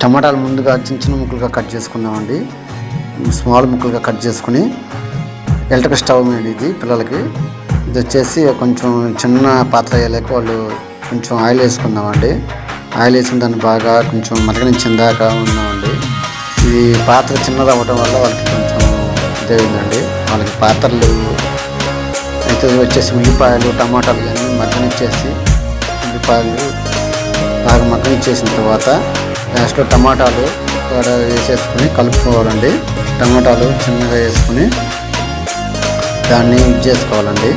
టమాటాలు ముందుగా చిన్న చిన్న ముక్కలుగా కట్ చేసుకుందామండి. స్మాల్ ముక్కలుగా కట్ చేసుకుని ఎలక్ట్రిక్ స్టవ్ మీద ఇది పిల్లలకి. ఇది వచ్చేసి కొంచెం చిన్న పాత్ర అయ్యేలాక వాళ్ళు కొంచెం ఆయిల్ వేసుకుందామండి. ఆయిల్ వేసిన దాన్ని బాగా కొంచెం మరగనించిన దాకా ఉన్నామండి ఇది పాత్ర చిన్నది అవ్వడం వల్ల వాళ్ళకి కొంచెం ఇదైందండి. వాళ్ళకి పాత్రలు అయితే వచ్చేసి ఉల్లిపాయలు టమాటాలు ఇవన్నీ మగ్గనిచ్చేసి ఉల్లిపాయలు బాగా మగ్గనిచ్చేసిన తర్వాత లాస్ట్లో టమాటాలు కూడా వేసేసుకుని కలుపుకోవాలండి. టమాటాలు చిన్నగా వేసుకుని దాన్ని ఇది చేసుకోవాలండి.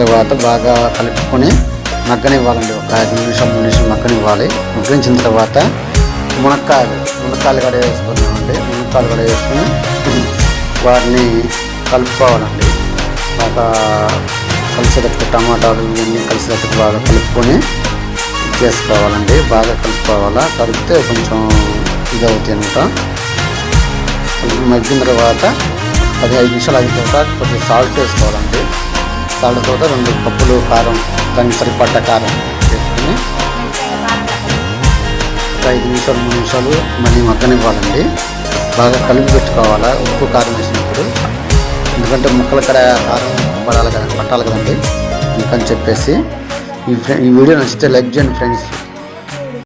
తర్వాత బాగా కలుపుకొని మగ్గనివ్వాలండి. ఒక ఐదు నిమిషాలు మూడు నిమిషాలు మగ్గనివ్వాలి. మగ్గనించిన తర్వాత మునక్కాయలు మునక్కాయలు కూడా వేసుకున్నామండి మునక్కాయలు కూడా వేసుకుని వాటిని కలుపుకోవాలండి. బాగా కలిసేటట్టు టమాటాలు ఇవన్నీ కలిసేటట్టు బాగా కలుపుకొని చేసుకోవాలండి. బాగా కలుపుకోవాలా? కలిపితే కొంచెం ఇది అవుతాయి అనమాట మగ్గిన తర్వాత పది ఐదు నిమిషాలు అయిన తర్వాత కొద్దిగా సాల్ట్ వేసుకోవాలండి సాల్ట్ తర్వాత రెండు కప్పులు కారం దానికి సరిపడ్డ కారం వేసుకొని ఒక ఐదు నిమిషాలు మూడు నిమిషాలు మళ్ళీ మగ్గనివ్వాలండి. బాగా కలిపి పెట్టుకోవాలా? ఉప్పు కారం వేసినప్పుడు. ఎందుకంటే ముక్కల కడ కారం పడాలి కదా పట్టాలి కదండి? అందుకని చెప్పేసి ఈ ఫ్రెండ్ ఈ వీడియో నచ్చితే లైక్ చేయండి ఫ్రెండ్స్.